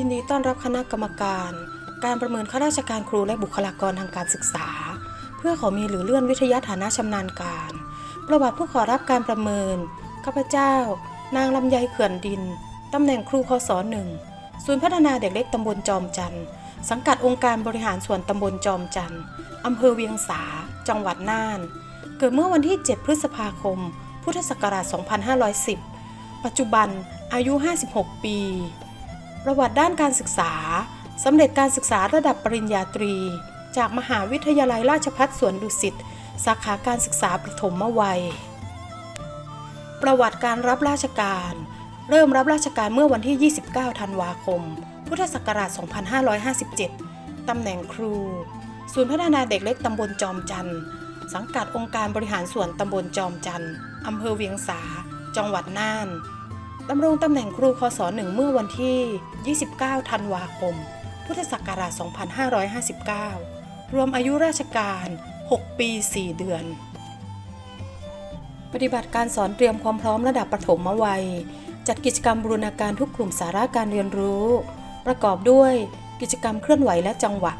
ยินดีต้อนรับคณะกรรมการ การประเมินข้าราชการครูและบุคลากรทางการศึกษา เพื่อขอมีหรือเลื่อนวิทยาฐานะชำนาญการ ประวัติผู้ขอรับการประเมิน ข้าพเจ้า นางลำไยเขื่อนดิน ตำแหน่งครูคศหนึ่งศูนย์พัฒนาเด็กเล็กตำบลจอมจันทร์สังกัดองค์การบริหารส่วนตำบลจอมจันทร์อำเภอเวียงสา จังหวัดน่าน เกิดเมื่อวันที่ 7 พฤษภาคม พุทธศักราช 2510 ปัจจุบันอายุ 56 ปี ประวัติด้านการศึกษา สำเร็จการศึกษาระดับปริญญาตรี จากมหาวิทยาลัยราชภัฏสวนดุสิต สาขาการศึกษาประถมวัย ประวัติการรับราชการ เริ่มรับราชการเมื่อวันที่ 29 ธันวาคม พุทธศักราช 2557 ตำแหน่งครู ศูนย์พัฒนาเด็กเล็กตำบลจอมจันทร์ สังกัดองค์การบริหารส่วนตำบลจอมจันทร์อำเภอเวียงสา จังหวัดน่าน ดำรงตำแหน่งครูคศหนึ่งเมื่อวันที่ 29 ธันวาคม พุทธศักราช 2559 รวมอายุราชการ 6 ปี 4 เดือน ปฏิบัติการสอนเตรียมความพร้อมระดับประถมวัย จัดกิจกรรมบูรณาการทุกกลุ่มสาระการเรียนรู้ ประกอบด้วยกิจกรรมเคลื่อนไหวและจังหวะ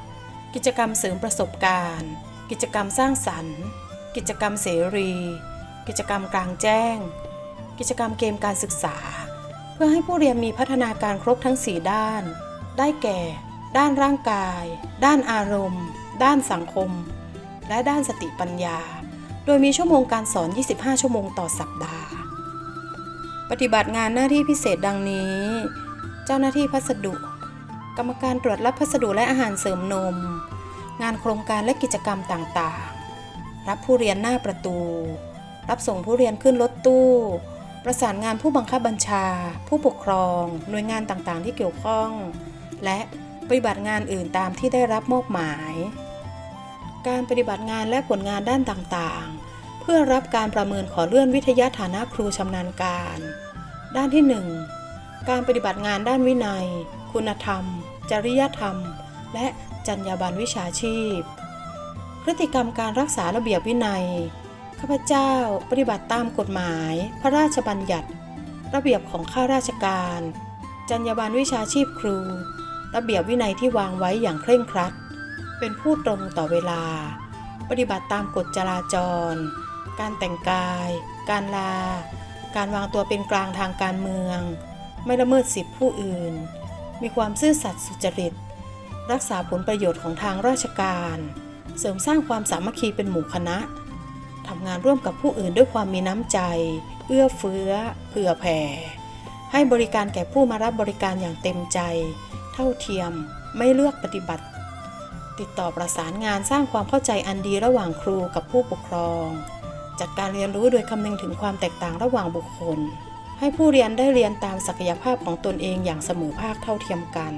กิจกรรมเสริมประสบการณ์ กิจกรรมสร้างสรรค์ กิจกรรมเสรี กิจกรรมกลางแจ้ง กิจกรรมเกมการศึกษา เพื่อให้ผู้เรียนมีพัฒนาการครบทั้ง 4 ด้าน ได้แก่ ด้านร่างกาย ด้านอารมณ์ ด้านสังคม และด้านสติปัญญา โดยมีชั่วโมงการสอน 25 ชั่วโมงต่อสัปดาห์ ปฏิบัติงานหน้าที่พิเศษดังนี้ เจ้าหน้าที่พัสดุ กรรมการตรวจรับพัสดุและอาหารเสริมนม งานโครงการและกิจกรรมต่างๆ รับผู้เรียนหน้าประตู รับส่งผู้เรียนขึ้นรถตู้ ประสานงานผู้บังคับบัญชา ผู้ปกครอง หน่วยงานต่างๆ ที่เกี่ยวข้อง และปฏิบัติงานอื่นตามที่ได้รับมอบหมาย การปฏิบัติงานและผลงานด้านต่างๆ เพื่อรับการประเมินขอเลื่อนวิทยาฐานะครูชำนาญการ ด้านที่ 1 การปฏิบัติงานด้านวินัย คุณธรรม จริยธรรม และจรรยาบรรณวิชาชีพ พฤติกรรมการรักษาระเบียบวินัย ข้าพเจ้าปฏิบัติตามกฎหมาย พระราชบัญญัติ ระเบียบของข้าราชการ จรรยาบรรณวิชาชีพครู ระเบียบวินัยที่วางไว้อย่างเคร่งครัด เป็นผู้ตรงต่อเวลา ปฏิบัติตามกฎจราจร การแต่งกาย การลา การวางตัวเป็นกลางทางการเมือง ไม่ละเมิดสิทธิผู้อื่น มีความซื่อสัตย์สุจริต รักษาผลประโยชน์ของทางราชการ เสริมสร้างความสามัคคีเป็นหมู่คณะ ทำงานร่วมกับผู้อื่นด้วยความมีน้ำใจ เอื้อเฟื้อ เผื่อแผ่ ให้บริการแก่ผู้มารับบริการอย่างเต็มใจ เท่าเทียม ไม่เลือกปฏิบัติ ติดต่อประสานงานสร้างความเข้าใจอันดีระหว่างครูกับผู้ปกครอง จัดการเรียนรู้โดยคำนึงถึงความแตกต่างระหว่างบุคคล ให้ผู้เรียนได้เรียนตามศักยภาพของตนเองอย่างเสมอภาคเท่าเทียมกัน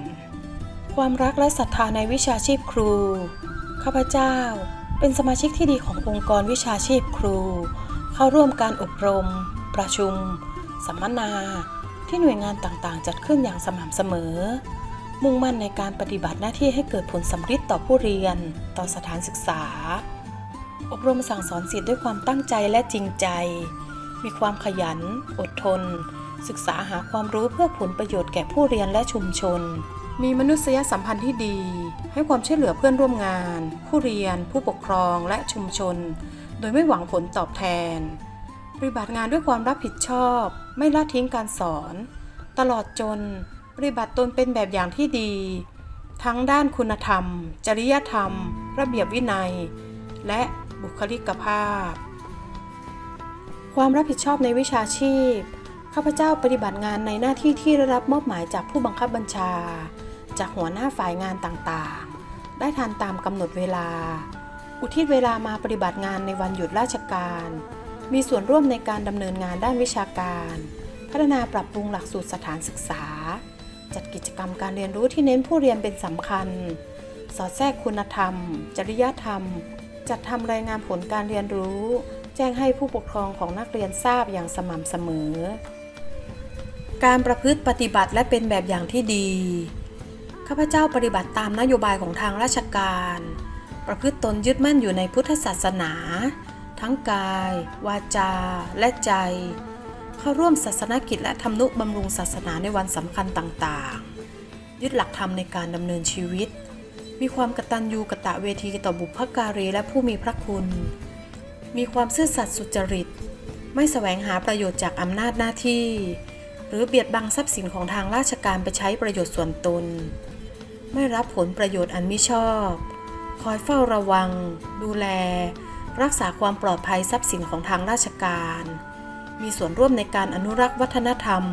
ความรักและศรัทธาในวิชาชีพครู ข้าพเจ้า เป็นสมาชิกที่ดีขององค์กรวิชาชีพครู เข้าร่วมการอบรม ประชุม สัมมนา ที่หน่วยงานต่างๆ จัดขึ้นอย่างสม่ำเสมอ มุ่งมั่นในการปฏิบัติหน้าที่ให้เกิดผลสำฤทธิ์ต่อผู้เรียน ต่อสถานศึกษา อบรมสั่งสอนสิทธิ์ด้วยความตั้งใจและจริงใจ มีความขยัน อดทน ศึกษาหาความรู้เพื่อผลประโยชน์แก่ผู้เรียนและชุมชน มีมนุษยสัมพันธ์ที่ดี ให้ความช่วยเหลือเพื่อนร่วมงาน ผู้เรียน ผู้ปกครองและชุมชน โดยไม่หวังผลตอบแทน ปฏิบัติงานด้วยความรับผิดชอบ ไม่ละทิ้งการสอน ตลอดจน ปฏิบัติตนเป็นแบบอย่างที่ดี ทั้งด้านคุณธรรม จริยธรรม ระเบียบวินัย และบุคลิกภาพ ความรับผิดชอบในวิชาชีพข้าพเจ้าปฏิบัติงานในหน้าที่ที่ได้รับมอบหมายจากผู้บังคับบัญชา จากหัวหน้าฝ่ายงานต่างๆ ได้ทันตามกำหนดเวลา อุทิศเวลามาปฏิบัติงานในวันหยุดราชการ มีส่วนร่วมในการดำเนินงานด้านวิชาการ พัฒนาปรับปรุงหลักสูตรสถานศึกษา จัดกิจกรรมการเรียนรู้ที่เน้นผู้เรียนเป็นสำคัญ สอดแทรกคุณธรรม จริยธรรม จัดทำรายงานผลการเรียนรู้ แจ้งให้ผู้ปกครองของนักเรียนทราบอย่างสม่ำเสมอการประพฤติปฏิบัติและเป็นแบบอย่างที่ดี ข้าพเจ้าปฏิบัติตามนโยบายของทางราชการ ประพฤติตนยึดมั่นอยู่ในพุทธศาสนา ทั้งกาย วาจา และใจ เข้าร่วมศาสนกิจและทำนุบำรุงศาสนาในวันสำคัญต่างๆ ยึดหลักธรรมในการดำเนินชีวิต มีความกตัญญูกะตะเวทีต่อบุพการีและผู้มีพระคุณ มีความซื่อสัตย์สุจริต ไม่แสวงหาประโยชน์จากอำนาจหน้าที่ หรือเบียดบังทรัพย์สินของทางราชการไปใช้ประโยชน์ส่วนตน ไม่รับผลประโยชน์อันมิชอบ คอยเฝ้าระวัง ดูแล รักษาความปลอดภัยทรัพย์สินของทางราชการ มีส่วนร่วมในการอนุรักษ์วัฒนธรรม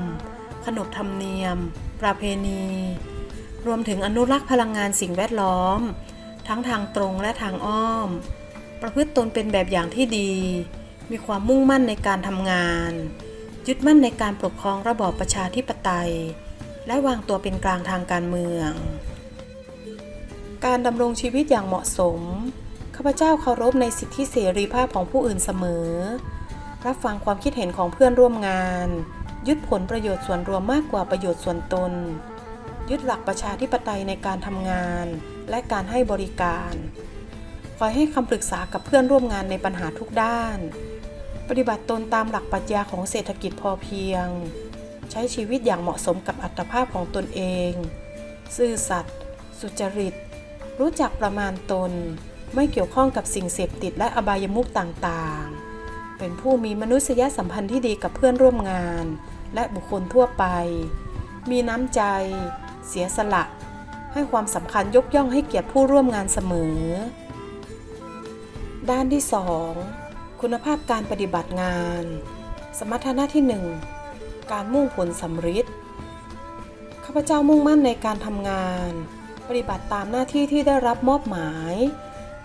ขนบธรรมเนียม ประเพณี รวมถึงอนุรักษ์พลังงานสิ่งแวดล้อม ทั้งทางตรงและทางอ้อม ประพฤติตนเป็นแบบอย่างที่ดี มีความมุ่งมั่นในการทำงาน ยึดมั่นในการปกครองระบอบประชาธิปไตยและวางตัวเป็นกลางทางการเมือง การดำรงชีวิตอย่างเหมาะสม ข้าพเจ้าเคารพในสิทธิเสรีภาพของผู้อื่นเสมอ รับฟังความคิดเห็นของเพื่อนร่วมงาน ยึดผลประโยชน์ส่วนรวมมากกว่าประโยชน์ส่วนตน ยึดหลักประชาธิปไตยในการทำงาน และการให้บริการ คอยให้คำปรึกษากับเพื่อนร่วมงานในปัญหาทุกด้าน ปฏิบัติตนตามหลักปรัชญาของเศรษฐกิจพอเพียง ใช้ชีวิตอย่างเหมาะสมกับอัตภาพของตนเอง ซื่อสัตย์สุจริต รู้จักประมาณตน ไม่เกี่ยวข้องกับสิ่งเสพติดและอบายมุขต่างๆ เป็นผู้มีมนุษยสัมพันธ์ที่ดีกับเพื่อนร่วมงาน และบุคคลทั่วไป มีน้ำใจ เสียสละ ให้ความสำคัญยกย่องให้เกียรติผู้ร่วมงานเสมอ ด้านที่ 2 คุณภาพการปฏิบัติงาน สมรรถนะที่ 1 การมุ่งผลสำฤทธิ์ข้าพเจ้ามุ่งมั่นในการทำงาน ปฏิบัติตามหน้าที่ที่ได้รับมอบหมาย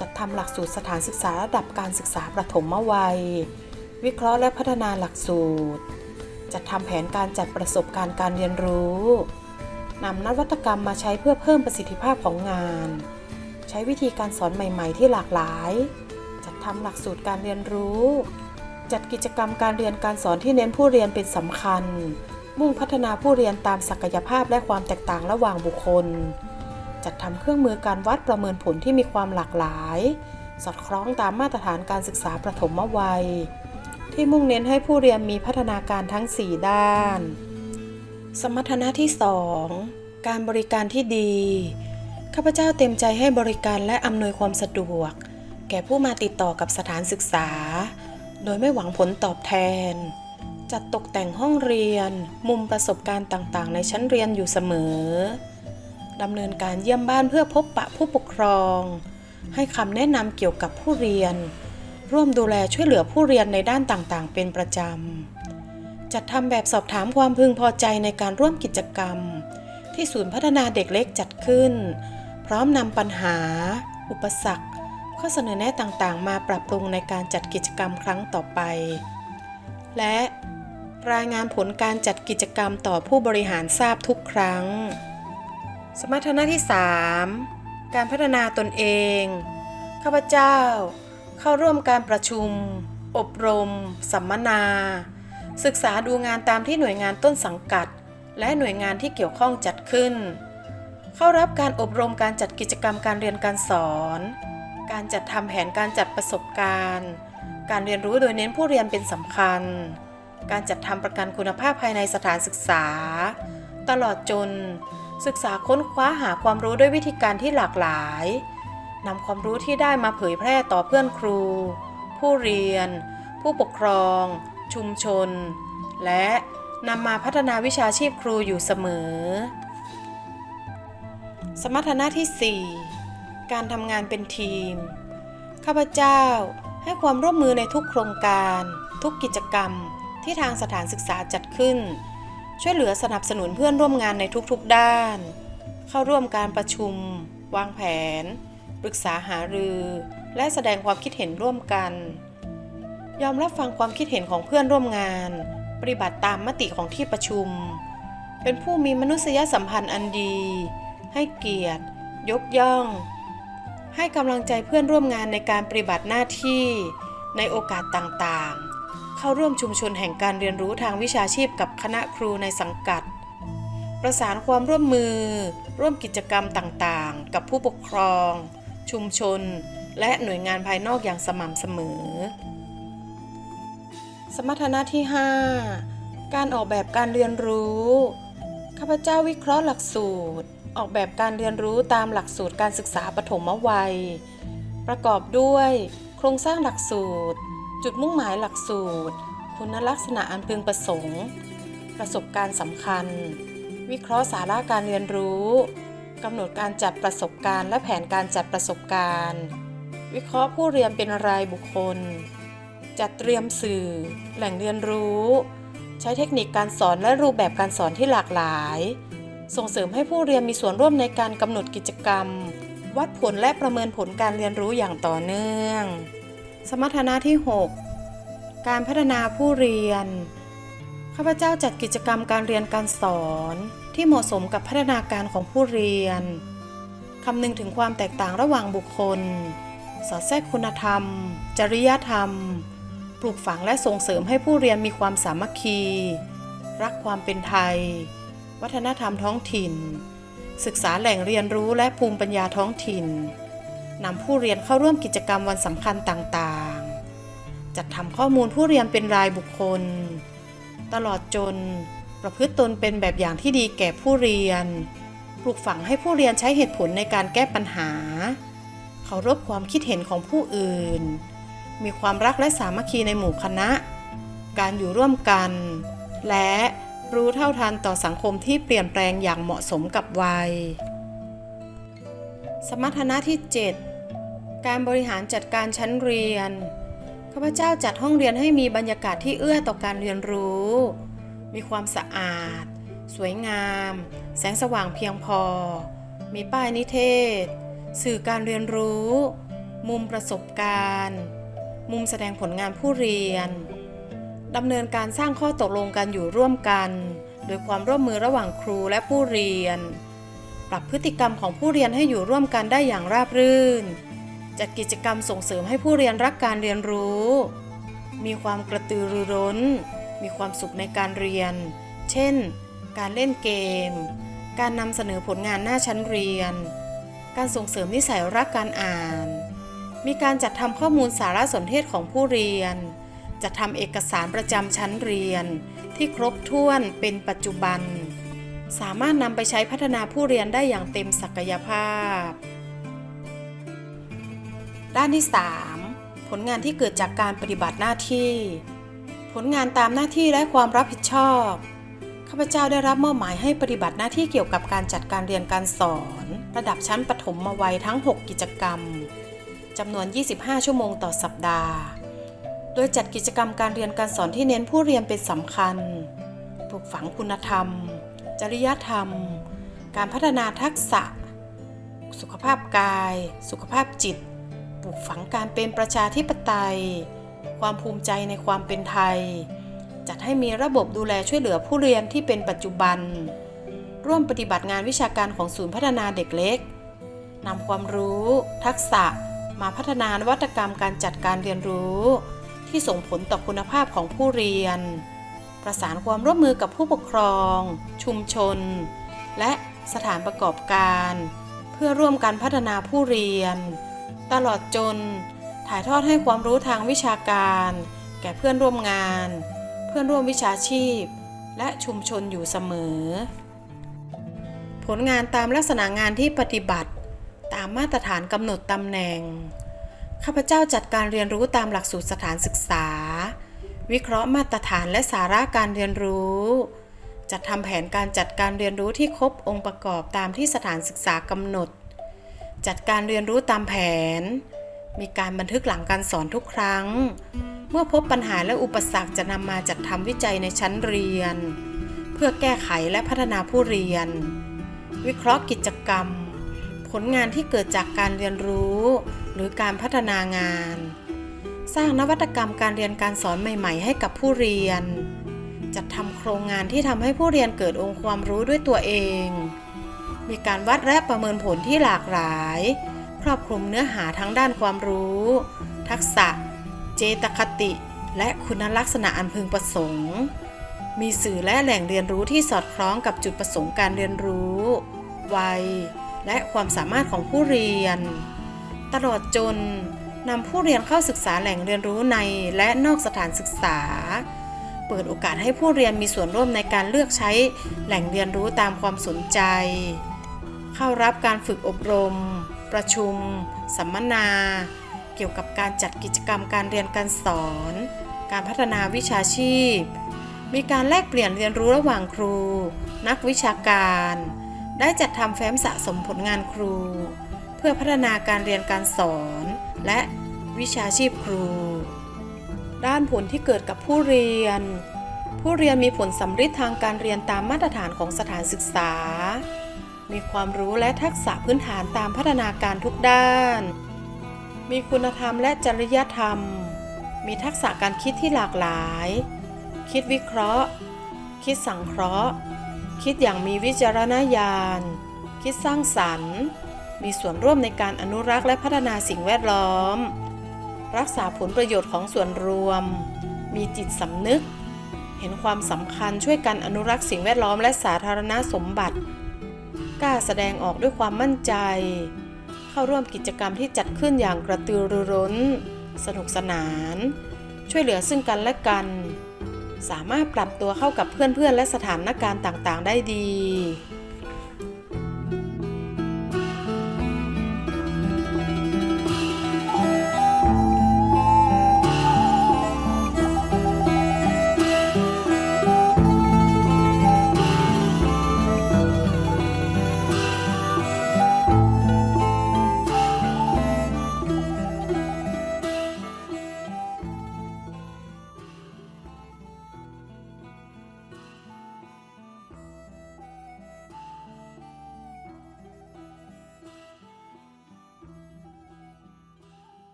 จัดทำหลักสูตรสถานศึกษาระดับการศึกษาประถมวัย วิเคราะห์และพัฒนาหลักสูตร จัดทำแผนการจัดประสบการณ์การเรียนรู้นำนวัตกรรมมาใช้เพื่อเพิ่มประสิทธิภาพของงาน ใช้วิธีการสอนใหม่ ๆ ที่หลากหลาย จัดทำหลักสูตรการเรียนรู้ จัดกิจกรรมการเรียนการสอนที่เน้นผู้เรียนเป็นสำคัญ มุ่งพัฒนาผู้เรียนตามศักยภาพและความแตกต่างระหว่างบุคคล จัดทำเครื่องมือการวัดประเมินผลที่มีความหลากหลาย สอดคล้องตามมาตรฐานการศึกษาประถมวัย ที่มุ่งเน้นให้ผู้เรียนมีพัฒนาการทั้ง 4 ด้าน สมรรถนะที่ 2 การบริการที่ดี ข้าพเจ้าเต็มใจให้บริการและอำนวยความสะดวก แก่ผู้มาติดต่อกับสถานศึกษา โดยไม่หวังผลตอบแทน จัดตกแต่งห้องเรียน มุมประสบการณ์ต่างๆ ในชั้นเรียนอยู่เสมอ ดำเนินการเยี่ยมบ้านเพื่อพบปะผู้ปกครอง ให้คำแนะนำเกี่ยวกับผู้เรียน ร่วมดูแลช่วยเหลือผู้เรียนในด้านต่างๆ เป็นประจำ จัดทำแบบสอบถามความพึงพอใจในการร่วมกิจกรรม ที่ศูนย์พัฒนาเด็กเล็กจัดขึ้น พร้อมนำปัญหา อุปสรรค ข้อเสนอแนะต่างๆ มาปรับปรุงในการจัดกิจกรรมครั้งต่อไป และรายงานผลการจัดกิจกรรมต่อผู้บริหารทราบทุกครั้ง สมรรถนะที่ 3 การพัฒนาตนเอง ข้าพเจ้า เข้าร่วมการประชุม อบรม สัมมนา ศึกษาดูงานตามที่หน่วยงานต้นสังกัด และหน่วยงานที่เกี่ยวข้องจัดขึ้น เข้ารับการอบรมการจัดกิจกรรมการเรียนการสอน การจัดทำแผนการจัดประสบการณ์ การเรียนรู้โดยเน้นผู้เรียนเป็นสำคัญ การจัดทำประกันคุณภาพภายในสถานศึกษา ตลอดจน ศึกษาค้นคว้าหาความรู้ด้วยวิธีการที่หลากหลายนำความรู้ที่ได้มาเผยแพร่ต่อเพื่อนครู ผู้เรียน ผู้ปกครอง ชุมชน และนำมาพัฒนาวิชาชีพครูอยู่เสมอ สมรรถนะที่ 4 การทำงานเป็นทีม ข้าพเจ้าให้ความร่วมมือในทุกโครงการ ทุกกิจกรรมที่ทางสถานศึกษาจัดขึ้น ช่วยเหลือสนับสนุนเพื่อนร่วมงานในทุกๆด้าน เข้าร่วมการประชุม วางแผน ปรึกษาหารือ และแสดงความคิดเห็นร่วมกัน ยอมรับฟังความคิดเห็นของเพื่อนร่วมงาน ปฏิบัติตามมติของที่ประชุม เป็นผู้มีมนุษยสัมพันธ์อันดี ให้เกียรติ ยกย่อง ให้กำลังใจเพื่อนร่วมงานในการปฏิบัติหน้าที่ในโอกาสต่างๆ เข้าร่วมชุมชนแห่งการเรียนรู้ทางวิชาชีพกับคณะครูในสังกัด ประสานความร่วมมือ ร่วมกิจกรรมต่างๆ กับผู้ปกครอง ชุมชน และหน่วยงานภายนอกอย่างสม่ำเสมอ สมรรถนะที่ 5 การออกแบบการเรียนรู้ข้าพเจ้าวิเคราะห์หลักสูตร ออกแบบการเรียนรู้ตามหลักสูตรการศึกษาปฐมวัย ประกอบด้วย โครงสร้างหลักสูตร จุดมุ่งหมายหลักสูตร คุณลักษณะอันพึงประสงค์ ประสบการณ์สำคัญ วิเคราะห์สาระการเรียนรู้กำหนดการจัดประสบการณ์และแผนการจัดประสบการณ์ วิเคราะห์ผู้เรียนเป็นรายบุคคล จัดเตรียมสื่อ แหล่งเรียนรู้ ใช้เทคนิคการสอนและรูปแบบการสอนที่หลากหลาย ส่งเสริมให้ผู้เรียนมีส่วนร่วมในการกำหนดกิจกรรม วัดผลและประเมินผลการเรียนรู้อย่างต่อเนื่อง สมรรถนะที่ 6 การพัฒนาผู้เรียน ข้าพเจ้าจัดกิจกรรมการเรียนการสอนที่เหมาะสมกับพัฒนาการของผู้เรียน คำนึงถึงความแตกต่างระหว่างบุคคล สอดแทรกคุณธรรม จริยธรรม ปลูกฝังและส่งเสริมให้ผู้เรียนมีความสามัคคี รักความเป็นไทย วัฒนธรรมท้องถิ่น ศึกษาแหล่งเรียนรู้และภูมิปัญญาท้องถิ่น นำผู้เรียนเข้าร่วมกิจกรรมวันสำคัญต่างๆ จัดทำข้อมูลผู้เรียนเป็นรายบุคคล ตลอดจน ประพฤติตนเป็นแบบอย่างที่ดีแก่ผู้เรียน ปลูกฝังให้ผู้เรียนใช้เหตุผลในการแก้ปัญหา เคารพความคิดเห็นของผู้อื่น มีความรักและสามัคคีในหมู่คณะ การอยู่ร่วมกัน และรู้เท่าทันต่อสังคมที่เปลี่ยนแปลงอย่างเหมาะสมกับวัย สมรรถนะที่ 7 การบริหารจัดการชั้นเรียน ข้าพเจ้าจัดห้องเรียนให้มีบรรยากาศที่เอื้อต่อการเรียนรู้ มีความสะอาด สวยงาม แสงสว่างเพียงพอ มีป้ายนิเทศ สื่อการเรียนรู้ มุมประสบการณ์ มุมแสดงผลงานผู้เรียนดำเนินการสร้างข้อตกลงกันอยู่ร่วมกัน โดยความร่วมมือระหว่างครูและผู้เรียน ปรับพฤติกรรมของผู้เรียนให้อยู่ร่วมกันได้อย่างราบรื่น จัดกิจกรรมส่งเสริมให้ผู้เรียนรักการเรียนรู้ มีความกระตือรือร้น มีความสุขในการเรียน เช่น การเล่นเกม การนำเสนอผลงานหน้าชั้นเรียน การส่งเสริมนิสัยรักการอ่าน มีการจัดทำข้อมูลสารสนเทศของผู้เรียน จัดทำเอกสารประจำชั้นเรียน ที่ครบถ้วนเป็นปัจจุบัน สามารถนำไปใช้พัฒนาผู้เรียนได้อย่างเต็มศักยภาพ ด้านที่ 3 ผลงานที่เกิดจากการปฏิบัติหน้าที่ ผลงานตามหน้าที่และความรับผิดชอบ ข้าพเจ้าได้รับมอบหมายให้ปฏิบัติหน้าที่เกี่ยวกับการจัดการเรียนการสอน ระดับชั้นปฐมวัยทั้ง 6 กิจกรรมจำนวน 25 ชั่วโมงต่อสัปดาห์ โดยจัดกิจกรรมการเรียนการสอนที่เน้นผู้เรียนเป็นสำคัญ ปลูกฝังคุณธรรม จริยธรรม การพัฒนาทักษะ สุขภาพกาย สุขภาพจิต ปลูกฝังการเป็นประชาธิปไตย ความภูมิใจในความเป็นไทย จัดให้มีระบบดูแลช่วยเหลือผู้เรียนที่เป็นปัจจุบัน ร่วมปฏิบัติงานวิชาการของศูนย์พัฒนาเด็กเล็กนำความรู้ ทักษะมาพัฒนานวัตกรรมการจัดการเรียนรู้ ที่ส่งผลต่อคุณภาพของผู้เรียน ประสานความร่วมมือกับผู้ปกครอง ชุมชน และสถานประกอบการ เพื่อร่วมกันพัฒนาผู้เรียน ตลอดจน ถ่ายทอดให้ความรู้ทางวิชาการ แก่เพื่อนร่วมงาน เพื่อนร่วมวิชาชีพ และชุมชนอยู่เสมอ ผลงานตามลักษณะงานที่ปฏิบัติ ตามมาตรฐานกำหนดตำแหน่ง ข้าพเจ้าจัดการเรียนรู้ตามหลักสูตรสถานศึกษา วิเคราะห์มาตรฐานและสาระการเรียนรู้จัดทำแผนการจัดการเรียนรู้ที่ครบองค์ประกอบตามที่สถานศึกษากำหนด จัดการเรียนรู้ตามแผน มีการบันทึกหลังการสอนทุกครั้ง เมื่อพบปัญหาและอุปสรรคจะนำมาจัดทำวิจัยในชั้นเรียน เพื่อแก้ไขและพัฒนาผู้เรียน วิเคราะห์กิจกรรม ผลงานที่เกิดจากการเรียนรู้ หรือการพัฒนางาน สร้างนวัตกรรมการเรียนการสอนใหม่ ๆ ให้กับผู้เรียน จัดทำโครงงานที่ทำให้ผู้เรียนเกิดองค์ความรู้ด้วยตัวเอง มีการวัดและประเมินผลที่หลากหลาย ครอบคลุมเนื้อหาทั้งด้านความรู้ ทักษะ เจตคติ และคุณลักษณะอันพึงประสงค์ มีสื่อและแหล่งเรียนรู้ที่สอดคล้องกับจุดประสงค์การเรียนรู้ วัย และความสามารถของผู้เรียน ตลอดจน นำผู้เรียนเข้าศึกษาแหล่งเรียนรู้ในและนอกสถานศึกษา เปิดโอกาสให้ผู้เรียนมีส่วนร่วมในการเลือกใช้แหล่งเรียนรู้ตามความสนใจ เข้ารับการฝึกอบรม ประชุม สัมมนา เกี่ยวกับการจัดกิจกรรมการเรียนการสอน การพัฒนาวิชาชีพ มีการแลกเปลี่ยนเรียนรู้ระหว่างครู นักวิชาการ ได้จัดทำแฟ้มสะสมผลงานครู เพื่อพัฒนาการเรียนการสอน และวิชาชีพครู ด้านผลที่เกิดกับผู้เรียน ผู้เรียนมีผลสำฤทธิ์ทางการเรียนตามมาตรฐานของสถานศึกษา มีความรู้และทักษะพื้นฐานตามพัฒนาการทุกด้าน มีคุณธรรมและจริยธรรม มีทักษะการคิดที่หลากหลาย คิดวิเคราะห์ คิดสังเคราะห์ คิดอย่างมีวิจารณญาณ คิดสร้างสรรค์ มีส่วนร่วมในการอนุรักษ์และพัฒนาสิ่งแวดล้อม รักษาผลประโยชน์ของส่วนรวม มีจิตสำนึก เห็นความสำคัญช่วยกันอนุรักษ์สิ่งแวดล้อมและสาธารณสมบัติ กล้าแสดงออกด้วยความมั่นใจ เข้าร่วมกิจกรรมที่จัดขึ้นอย่างกระตือรือร้น สนุกสนาน ช่วยเหลือซึ่งกันและกัน สามารถปรับตัวเข้ากับเพื่อนๆและสถานการณ์ต่างๆ ได้ดี